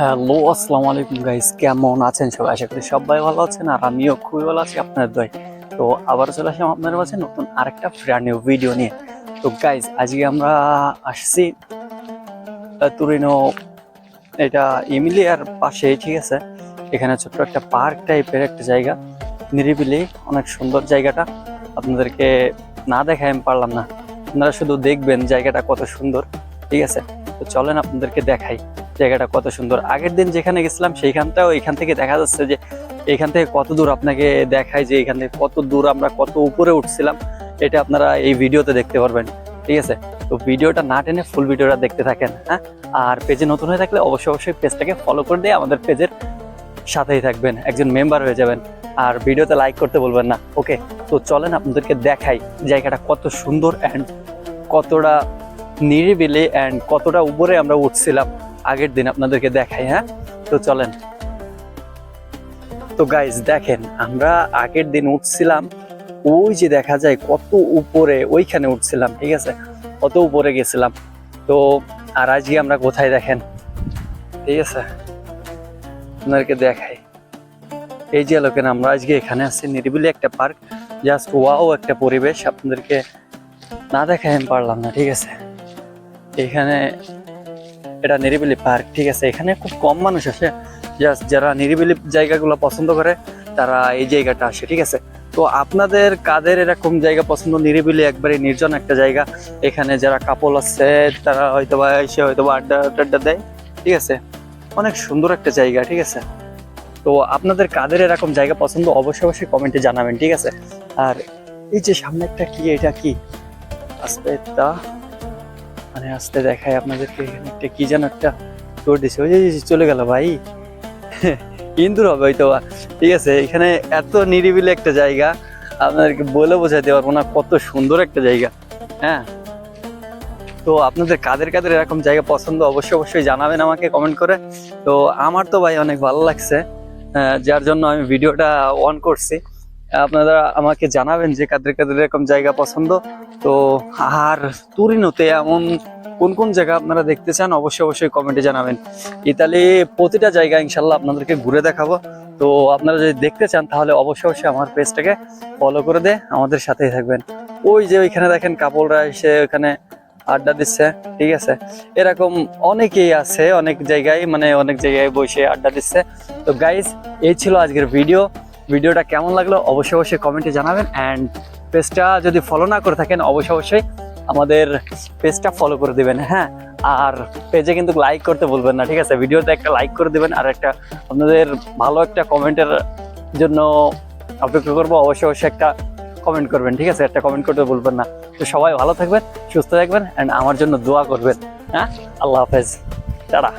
Hello আসসালামু আলাইকুম guys কেমন আছেন সবাই? আশা করি সবাই ভালো আছেন, আর আমিও খুবই ভালো আছি আপনাদের দয় তো আবার চলে আসলাম আপনাদের মাঝে নতুন আরেকটা ব্র্যান্ড নিউ ভিডিও নিয়ে। তো গাইস আজকে আমরা আসছি তুরিনো, এটা ইমিলিয়ার পাশে, ঠিক আছে? এখানে ছোট্ট একটা পার্ক টাইপের একটা জায়গা। নিরিবিলি, অনেক সুন্দর জায়গাটা। আপনাদেরকে না দেখায় আমি পারলাম না। আপনারা শুধু দেখবেন জায়গাটা কত সুন্দর, ঠিক আছে? তো চলেন আপনাদেরকে দেখাই। জায়গাটা কত সুন্দর। আগের দিন যেখানে গেছিলাম, সেইখানটাও এখান থেকে দেখা যাচ্ছে যে এখান থেকে কত দূর আপনাকে দেখায় যে এখান থেকে কত দূর আমরা কত উপরে উঠছিলাম, এটা আপনারা এই ভিডিওতে দেখতে পারবেন। ঠিক আছে? তো ভিডিওটা না টেনে ফুল ভিডিওটা দেখতে থাকেন হ্যাঁ? আর পেজে নতুন হয়ে থাকলে অবশ্যই অবশ্যই পেজটাকে ফলো করে দিয়ে আমাদের পেজের সাথেই থাকবেন, একজন মেম্বার হয়ে যাবেন। আর ভিডিওতে লাইক করতে বলবেন না ওকে তো চলেন আপনাদেরকে দেখাই জায়গাটা কত সুন্দর অ্যান্ড কতটা নিরিবিলি অ্যান্ড কতটা উপরে আমরা উঠছিলাম। আগের দিন আপনাদেরকে দেখাই হ্যাঁ? তো চলেন। তো গাইজ দেখেন, আমরা আগের দিন উঠছিলাম, ওই যে দেখা যায় কত উপরে, ওইখানে উঠছিলাম, ঠিক আছে? কত উপরে গেছিলাম। তো, আর আজকে আমরা কোথায় দেখেন? ঠিক আছে? আপনাদেরকে দেখাই। এই যে লোকেন আমরা আজকে এখানে আছি, নিরিবিলি একটা পার্ক। জাস্ট ওয়াও একটা পরিবেশ, আপনাদেরকে না দেখাই আমি পারলাম না, ঠিক আছে? এখানে এটা নিরিবিলি পার্ক, ঠিক আছে? এখানে খুব কম মানুষ আসে। জাস্ট যারা নিরিবিলি জায়গাগুলো পছন্দ করে, তারা এই জায়গাটা আসে, ঠিক আছে? তো আপনাদের কাদের এরকম জায়গা পছন্দ? নিরিবিলি একবারে নির্জন একটা জায়গা। এখানে যারা কাপল আছে, তারা হয়তো বা এসে হয়তো বা আড্ডা টাড্ডা দেয়, ঠিক আছে? অনেক সুন্দর একটা জায়গা, ঠিক আছে? তো আপনাদের কাদের এরকম জায়গা পছন্দ? অবশ্যই অবশ্যই কমেন্টে জানাবেন, ঠিক আছে? আর এই যে সামনে একটা কি, এটা কি? আসবে তা মানে আস্তে দেখায় আপনাদেরকে, একটা কি যেন একটা দৌড় দিছে। ওই যে চলে গেল ভাই। ইন্দুর হবে হয়তো ঠিক আছে, এখানে এত নিরিবিলি একটা জায়গা। আপনাদেরকে বলে বোঝাতে পারব না কত সুন্দর একটা জায়গা। হ্যাঁ? তো আপনাদের কাদের কাদের এরকম জায়গা পছন্দ, অবশ্যই অবশ্যই জানাবেন আমাকে কমেন্ট করে। তো আমার তো ভাই অনেক ভালো লাগছে। যার জন্য আমি ভিডিওটা অন করছি। আপনারা আমাকে জানাবেন যে কাদের কাদের এরকম জায়গা পছন্দ। তো আর তুরিনোতে এমন কোন কোন জায়গা আপনারা দেখতে চান, অবশ্যই অবশ্যই কমেন্টে জানাবেন। ইতালি প্রতিটা জায়গা ইনশাল্লাহ আপনাদেরকে ঘুরে দেখাবো। তো আপনারা যদি দেখতে চান, তাহলে অবশ্যই অবশ্যই আমার পেজটাকে ফলো করে দে, আমাদের সাথেই থাকবেন। ওই যে ওইখানে দেখেন কাপড়রা এসে ওখানে আড্ডা দিচ্ছে, ঠিক আছে? এরকম অনেকেই আছে, অনেক জায়গায় মানে অনেক জায়গায় বসে আড্ডা দিচ্ছে। তো গাইজ এই ছিল আজকের ভিডিও ভিডিওটা কেমন লাগল অবশ্যই অবশ্যই কমেন্টে জানাবেন অ্যান্ড পেজটা যদি ফলো না করে থাকেন অবশ্যই অবশ্যই আমাদের পেজটা ফলো করে দিবেন হ্যাঁ? আর পেজে কিন্তু লাইক করতে বলবেন না, ঠিক আছে? ভিডিওতে একটা লাইক করে দিবেন আর একটা আপনাদের ভালো একটা কমেন্টের জন্য অপেক্ষা করব, অবশ্যই অবশ্যই একটা কমেন্ট করবেন, ঠিক আছে? একটা কমেন্ট করতে বলবেন না। তো সবাই ভালো থাকবেন, সুস্থ থাকবেন অ্যান্ড আমার জন্য দোয়া করবেন হ্যাঁ? আল্লাহ হাফেজ। টাটা।